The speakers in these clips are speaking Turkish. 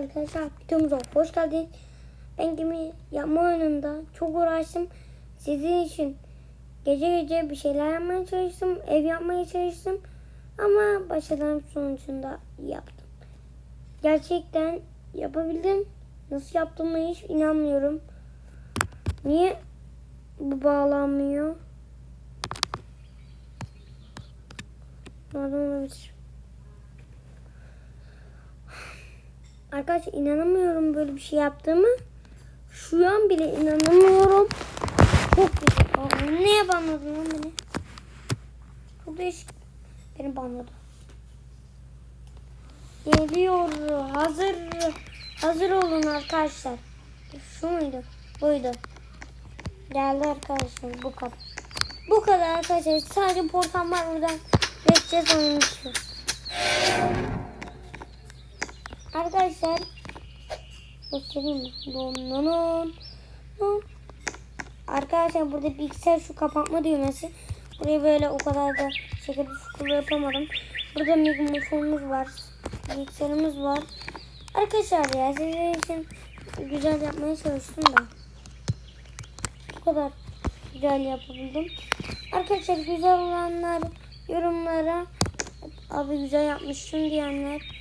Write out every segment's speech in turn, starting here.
arkadaşlar videomuza hoş geldiniz. Ben gemi yapma oyununda çok uğraştım. Sizin için gece gece bir şeyler yapmaya çalıştım. Ev yapmaya çalıştım. Ama başarılarım sonucunda yaptım. Gerçekten yapabildim. Nasıl yaptığıma hiç inanmıyorum. Niye bu bağlanmıyor? Nereden olabilir? Arkadaşlar inanamıyorum böyle bir şey yaptığımı. Şu an bile inanamıyorum. Çok güzel. Neye banladın lan beni? Çok değişik. Beni banladı. Geliyor. Hazır. Hazır olun arkadaşlar. Şu muydu? Buydu. Geldi arkadaşlar bu kadar. Bu kadar arkadaşlar. Sadece portal var buradan. Geçeceğiz onun için. Arkadaşlar göstereyim mi? Arkadaşlar burada bilgisayar şu kapatma düğmesi. Burayı böyle o kadar da şekilde sıkılı yapamadım. Burada mikrofonumuz var. Bilgisayarımız var. Arkadaşlar ya sizin için güzel yapmaya çalıştım da. Bu kadar güzel yapabildim. Arkadaşlar güzel olanlar yorumlara abi güzel yapmışsın diyenler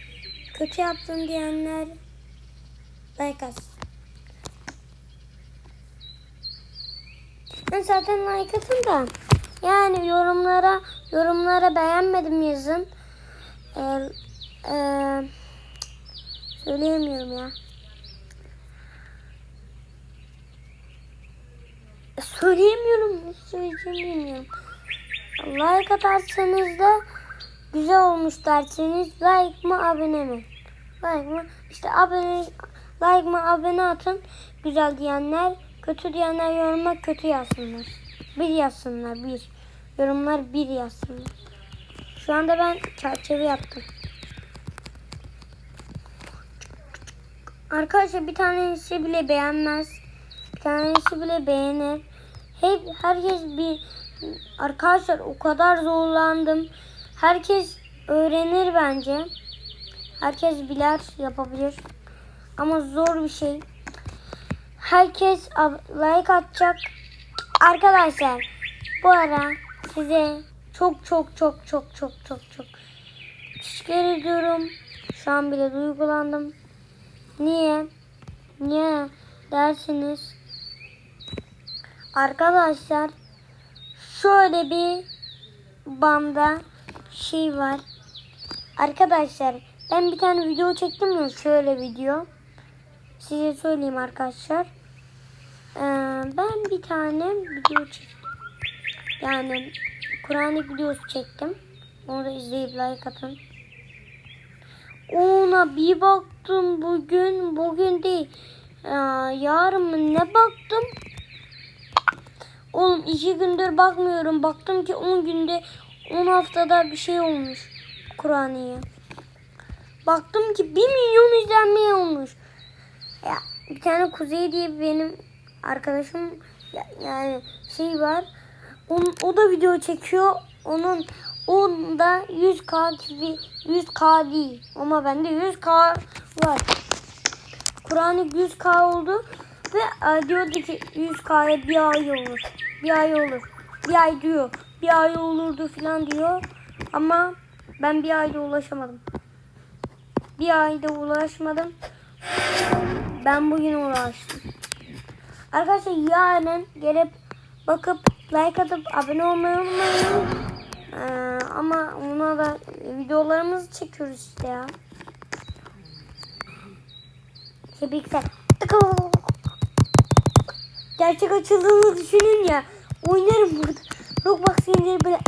kötü yaptın diyenler like atsın. Ben zaten like atın da yani yorumlara yorumlara beğenmedim yazın. Ee, e, söyleyemiyorum ya. Söyleyemiyorum. Nasıl söyleyeceğimi bilmiyorum. Like atarsanız da güzel olmuş derseniz like mı abone mi? Like mı? İşte abone like mı abone atın. Güzel diyenler, kötü diyenler yoruma kötü yazsınlar. Bir yazsınlar bir. Yorumlar bir yazsınlar. Şu anda ben çerçeve yaptım. Arkadaşlar bir tanesi bile beğenmez. Bir tanesi bile beğenir. Hep herkes bir arkadaşlar o kadar zorlandım. Herkes öğrenir bence. Herkes bilir, yapabilir. Ama zor bir şey. Herkes like atacak. Arkadaşlar bu ara size çok çok çok çok çok çok çok teşekkür ediyorum. Şu an bile duygulandım. Niye? Niye dersiniz? Arkadaşlar şöyle bir banda şey var. Arkadaşlar ben bir tane video çektim ya şöyle video. Size söyleyeyim arkadaşlar. Ee, ben bir tane video çektim. Yani Kur'an'lık videosu çektim. Onu da izleyip like atın. Ona bir baktım bugün. Bugün değil. Ee, yarın mı ne baktım? Oğlum iki gündür bakmıyorum. Baktım ki 10 günde 10 haftada bir şey olmuş. Kur'an'ya. Baktım ki 1 milyon izlenme olmuş. Ya bir tane Kuzey diye benim arkadaşım ya- yani şey var. Onun, o da video çekiyor. Onun onda 100k gibi 100k değil. Ama bende 100k var. Kur'an'ı 100k oldu ve e, diyordu ki 100k'ya bir ay olur. Bir ay olur. Bir ay diyor. Bir ay olurdu falan diyor. Ama ben bir ayda ulaşamadım. Bir ayda ulaşmadım. Ben bugün uğraştım. Arkadaşlar yarın gelip bakıp like atıp abone olmayı unutmayın. Ee, ama ona da videolarımızı çekiyoruz işte ya. İşte bilgisayar. Gerçek açıldığını düşünün ya. Oynarım burada. Roblox yenileri böyle.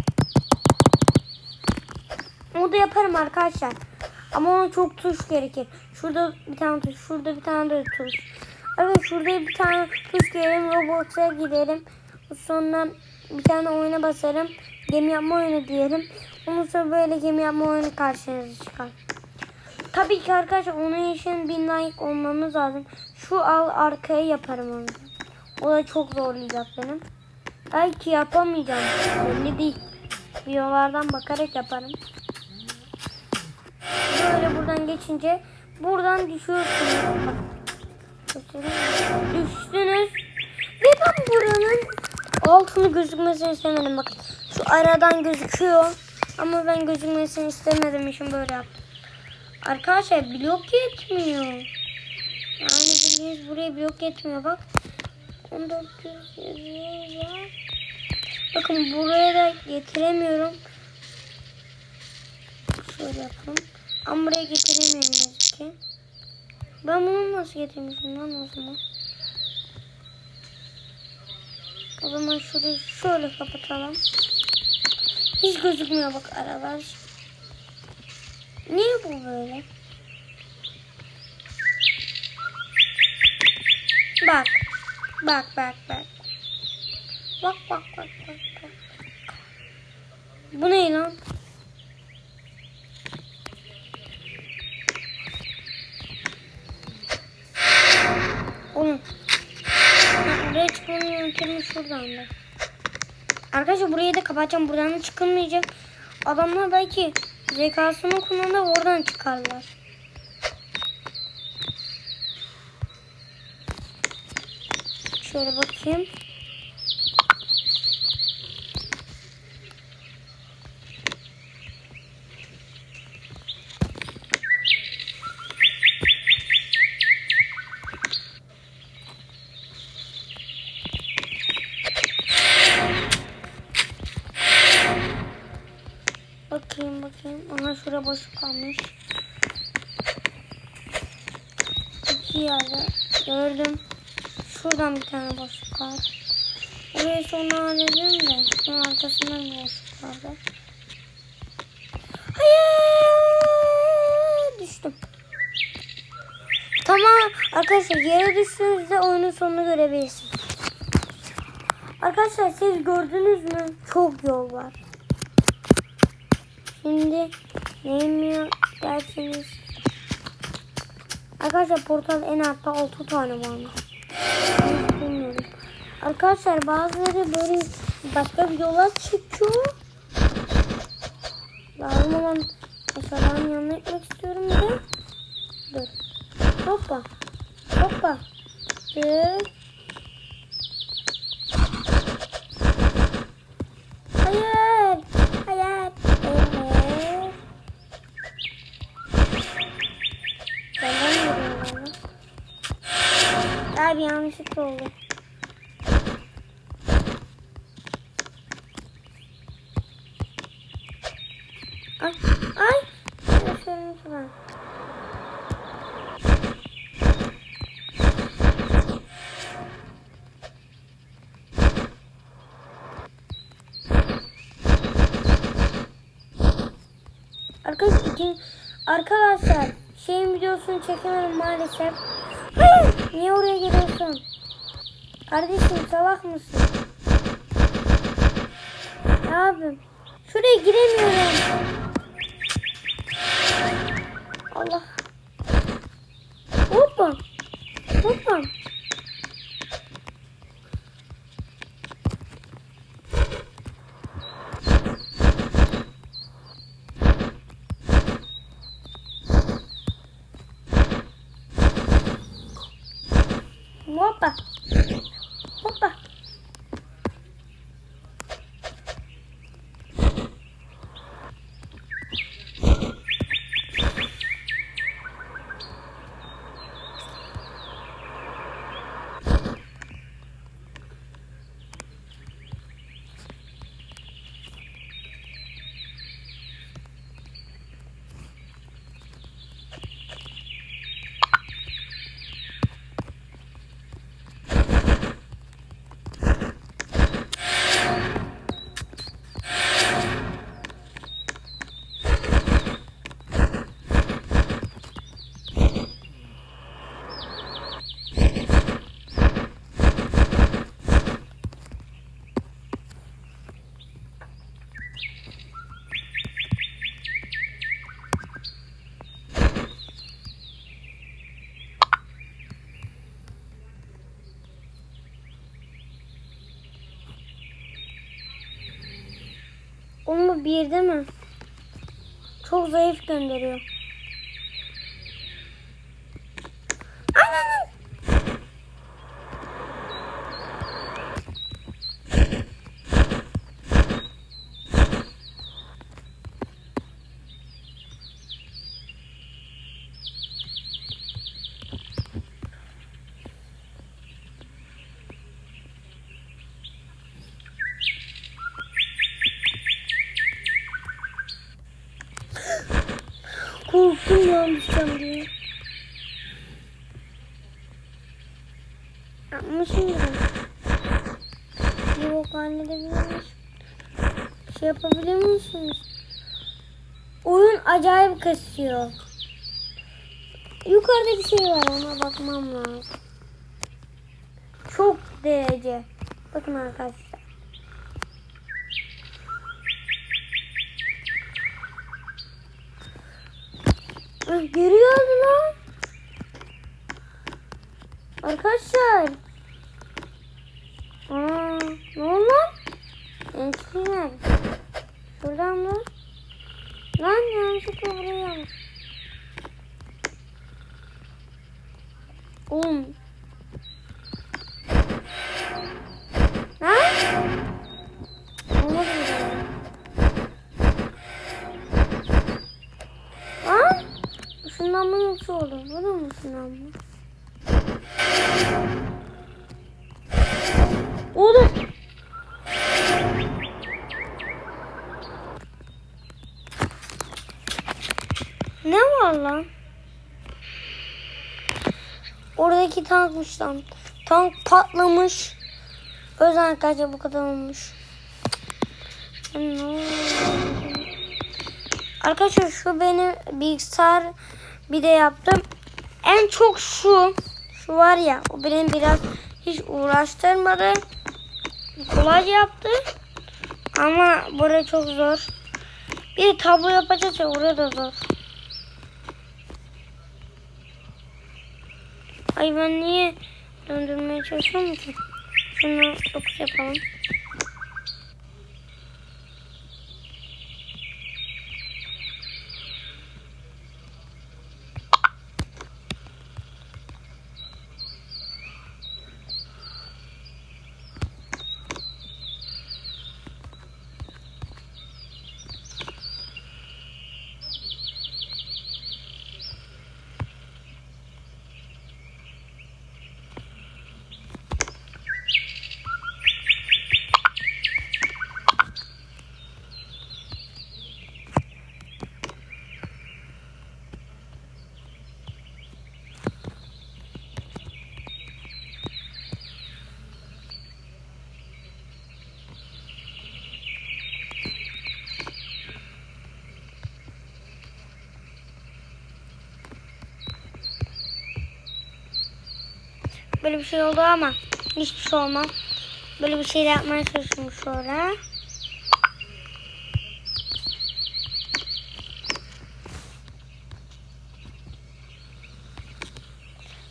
Onu da yaparım arkadaşlar. Ama ona çok tuş gerekir. Şurada bir tane tuş, şurada bir tane de tuş. Evet şurada bir tane tuş girelim. Roblox'a gidelim. Sonra bir tane oyuna basarım. Gemi yapma oyunu diyelim. Ondan sonra böyle gemi yapma oyunu karşınıza çıkar. Tabii ki arkadaşlar onun için bin like olmamız lazım. Şu al arkaya yaparım onu. O da çok zorlayacak benim. Belki yapamayacağım. Belli değil. Videolardan bakarak yaparım. Geçince buradan düşüyorsunuz. Düştünüz. Ve ben buranın altını gözükmesini istemedim. Bak şu aradan gözüküyor. Ama ben gözükmesini istemedim için böyle yaptım. Arkadaşlar blok yetmiyor. Yani bildiğiniz buraya blok yetmiyor bak. 1400 yazıyor ya. Bakın buraya da getiremiyorum. Şöyle yapalım. Ama buraya getiremiyorum ki. Ben bunu nasıl getirmişim lan o zaman? O zaman şurayı şöyle kapatalım. Hiç gözükmüyor bak aralar. Niye bu böyle? Bak. Bak bak bak. Bak bak bak bak bak. Bu ne lan? Oğlum. Buraya çıkmanın yöntemi şuradan da. Arkadaşlar burayı da kapatacağım. Buradan da çıkılmayacak. Adamlar belki zekasını kullanıp oradan çıkarlar. Şöyle bakayım. Bakayım. Aha şuraya boşluk kalmış. İki yerde gördüm. Şuradan bir tane boşluk var. Orayı sonra halledelim de. Şunun arkasında bir boşluk vardı. Hayır! Düştüm. Tamam arkadaşlar yere düştüğünüzde oyunun sonunu görebilirsiniz. Arkadaşlar siz gördünüz mü? Çok yol var. Şimdi neyim dersiniz? Arkadaşlar portal en altta 6 tane varmış. Bilmiyorum. Arkadaşlar bazıları böyle başka bir yola çıkıyor. Lazım olan aşağıdan yanına etmek istiyorum de. Dur. Hoppa. Hoppa. Dur. Hayır. Hayır. Evet. Benden vuruyor bana. Abi yanlışlıkla oldu. Ay. Ay. Şöyle şöyle. Arkadaşlar, iki- arkadaşlar şeyin videosunu çekemedim maalesef. Niye oraya giriyorsun? Kardeşim salak mısın? Yapayım? Şuraya giremiyorum. Allah. Hoppa. Hoppa. On mu bir değil mi? Çok zayıf gönderiyor. Ananı Şey yapabilir misiniz? Oyun acayip kasıyor. Yukarıda bir şey var ona bakmam lazım. Çok derece. Bakın arkadaşlar. Ah, geldi lan. Arkadaşlar. Aa, ne oldu Gençler. Şuradan mı? Lan yanlışlıkla buraya yanlış. Oğlum. Lan? Olmadı? Şundan mı yoksa oldu? Bu da mı şundan mı? Oğlum. Ne var lan? Oradaki tankmış lan. Tank patlamış. O yüzden arkadaşlar bu kadar olmuş. Arkadaşlar şu benim bilgisayar bir de yaptım. En çok şu. Şu var ya o benim biraz hiç uğraştırmadı. Kolay yaptı. Ama burası çok zor. Bir tablo yapacağız ya orada da zor. Ay ben niye döndürmeye çalışıyorum ki? Şunu 9 yapalım. Böyle bir şey oldu ama hiçbir şey olmaz. Böyle bir şey yapmaya çalışıyorum sonra.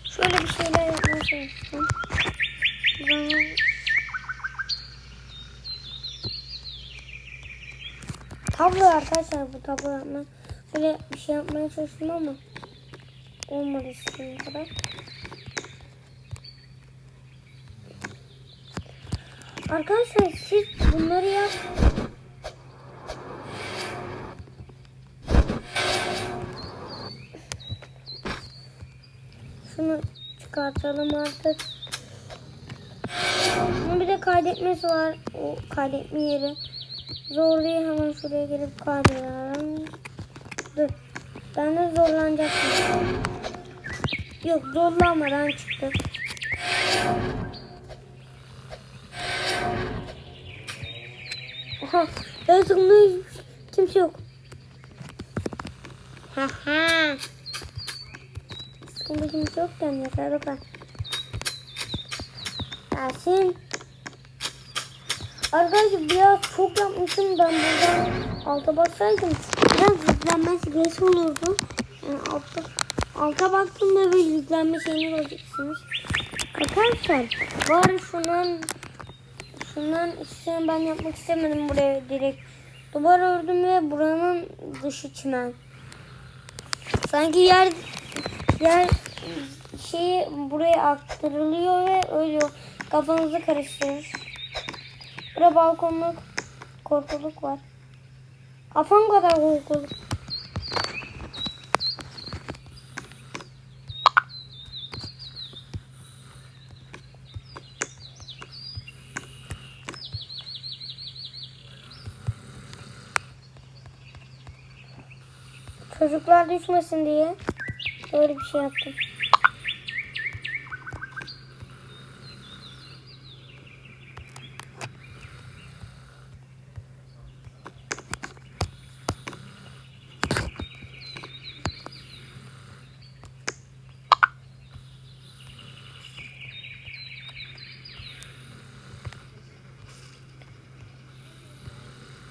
Şöyle bir şeyler yapmaya çalıştım. Tablo arkadaşlar bu tablo yapma. Böyle bir şey yapmaya çalıştım ama olmadı istediğim kadar. Arkadaşlar siz bunları yap. Şunu çıkartalım artık. Bunun bir de kaydetmesi var. O kaydetme yeri. Zor değil hemen şuraya gelip kaydedelim. Dur. Ben de zorlanacaktım. Yok zorlanmadan çıktı. Aha. Yazılmış. Kimse yok. Ha ha. Sıkıntı kimse yokken yeter bakar. Gelsin. Arkadaşlar biraz çok yapmışım ben buradan alta baksaydım biraz yüklenmesi geç olurdu. Yani alta, alta baktığımda böyle yüklenme şeyini göreceksiniz. Arkadaşlar bari şundan şundan ikisini ben yapmak istemedim buraya direkt. Duvar ördüm ve buranın dışı çimen. Sanki yer yer şeyi buraya aktarılıyor ve öyle kafanızı karıştırır. Burada balkonluk korkuluk var. Kafam kadar korkuluk. Çocuklar düşmesin diye Böyle bir şey yaptım.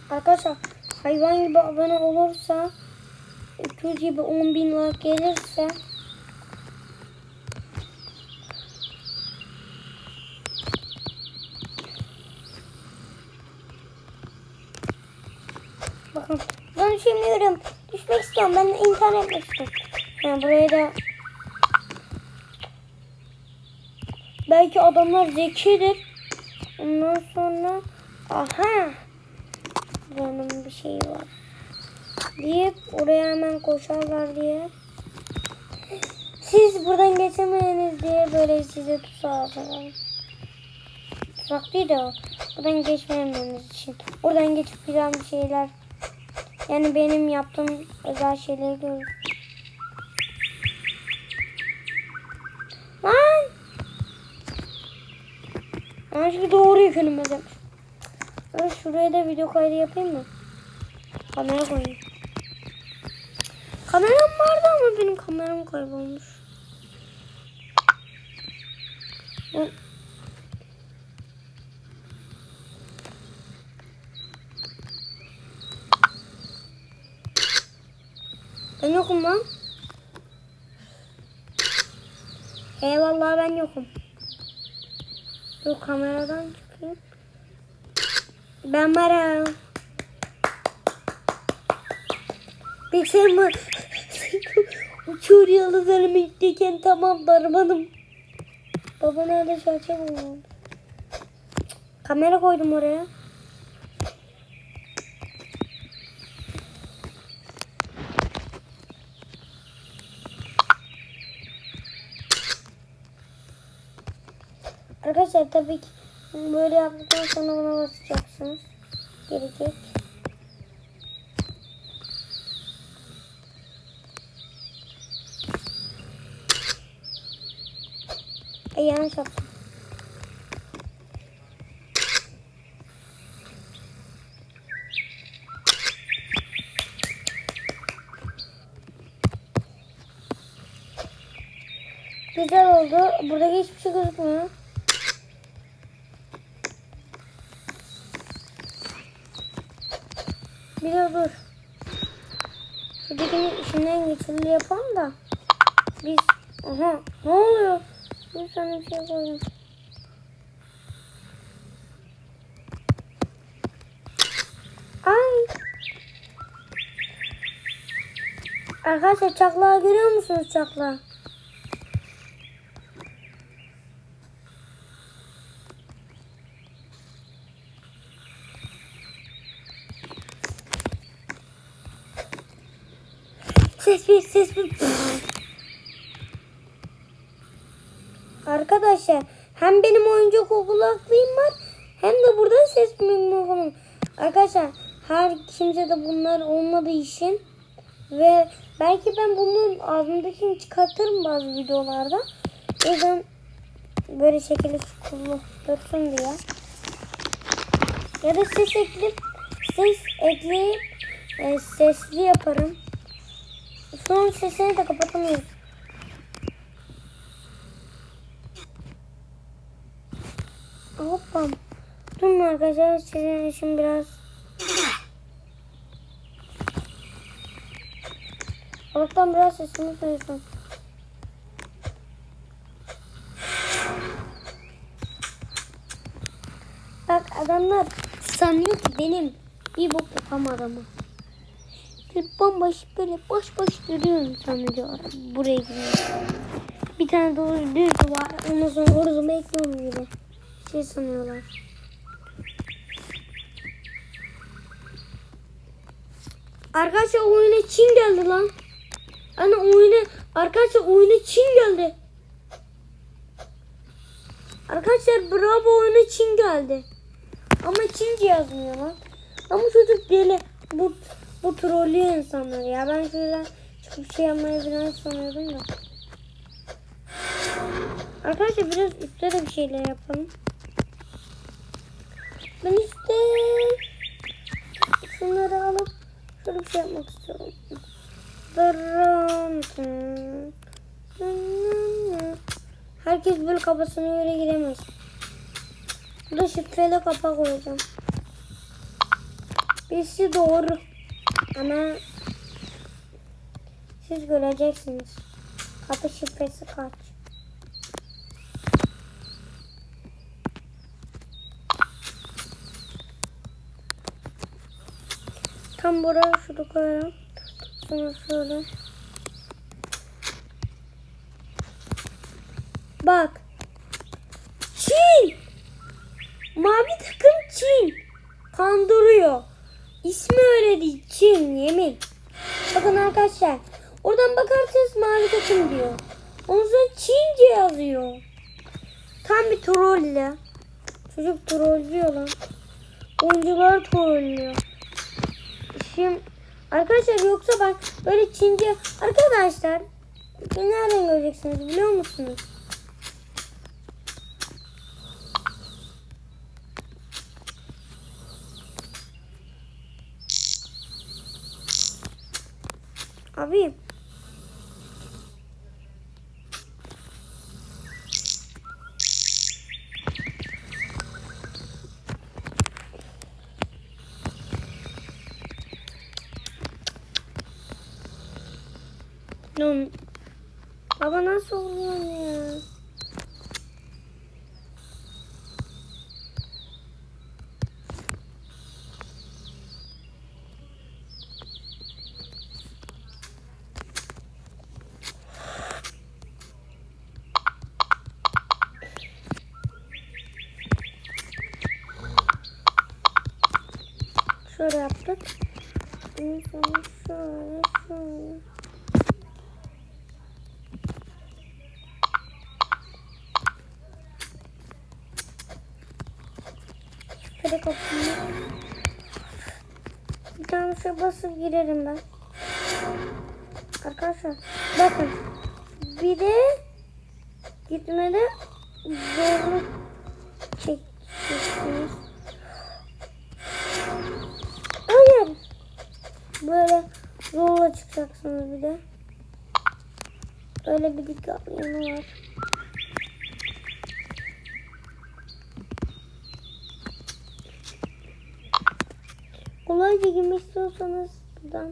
Arkadaşlar hayvan gibi abone olursa 200 gibi 10 bin like gelirse Bakın ben düşünmüyorum. Düşmek istiyorum. Ben de intihar. Yani buraya da belki adamlar zekidir. Ondan sonra aha buranın bir şeyi var. Deyip oraya hemen koşarlar diye. Siz buradan geçemeyiniz diye böyle size tuzağa. Tuzak değil de o. Buradan geçmemeniz için. Oradan geçip güzel bir şeyler. Yani benim yaptığım özel şeyleri görün. Lan! Ben şimdi doğru yükünüm demiş. Ben şuraya da video kaydı yapayım mı? Kamera koyayım. Kameram vardı ama benim kameram kaybolmuş. Bu- Ben yokum lan. Eyvallah ben yokum. Dur kameradan çıkayım. Ben varım. Bilgisayarım yıldızlarım ilkteyken tamam darmanım. Baba nerede şarkı bulmam. Kamera koydum oraya. Arkadaşlar tabii ki böyle yaptıktan sonra buna basacaksınız. Gelecek. E yanlış yaptım. Güzel oldu. Burada hiçbir şey gözükmüyor. Bir de dur. Şuradakini işinden geçirili yapalım da. Biz... Aha ne oluyor? Bir sana bir şey koydum. Ay. Arkadaşlar çaklağı görüyor musunuz çaklağı? Ses bir ses bir. Arkadaşlar hem benim oyuncak kulaklığım var hem de burada ses mikrofonum. Arkadaşlar her kimse de bunlar olmadığı için ve belki ben bunun ağzımdakini çıkartırım bazı videolarda. O yüzden böyle şekilde kullu dursun diye. Ya da ses ekleyip ses ekleyip e, sesli yaparım. An sesini de kapatamıyoruz. Hoppa. Durun arkadaşlar sizin için biraz Allah'tan biraz sesini duysun. Bak adamlar sanıyor ki benim bir bok yapamadığımı. Bomboş böyle boş boş duruyorum sanıyorlar. Buraya gidiyor. Bir tane doğru düz var. Ondan sonra horozumu ekliyorum. Şey sanıyorlar. Arkadaşlar oyuna Çin geldi lan. Hani oyuna arkadaşlar oyuna Çin geldi. Arkadaşlar bravo oyuna Çin geldi. Ama Çince yazmıyor lan. Ama çocuk deli. Bu bu trollüyor insanları ya. Ben şuradan Hiçbir şey yapmayı sanıyordum da. Arkadaşlar biraz üstte de bir şeyler yapalım. Ben işte şunları alıp şöyle bir şey yapmak istiyorum. Herkes böyle kafasına göre giremez. Burada şifreli kapak koyacağım. Birisi doğru. Ama siz göreceksiniz. Kapı şifresi kaç? Tam buraya şunu koyalım. Sonra şöyle. Bak. Çin. Mavi takım Çin. Kandırıyor. İsmi öyle değil. Çin yemin. Bakın arkadaşlar. Oradan bakarsanız mavi takım diyor. Ondan sonra Çince yazıyor. Tam bir troll Çocuk trollüyor lan. Oyuncular trollüyor. Şimdi arkadaşlar yoksa bak böyle Çince arkadaşlar nereden göreceksiniz biliyor musunuz? Abi Lan Baba nasıl oluyor ya? Şöyle yaptık. Sonra şöyle şöyle. Şöyle kapıyı. Bir tane şey basıp girerim ben. Arkadaşlar bakın. Bir de gitmede zorluk çekeceksiniz. Hayır. Böyle zorla çıkacaksınız bir de. Öyle bir dikkat yanı var. Kolayca girmek istiyorsanız buradan.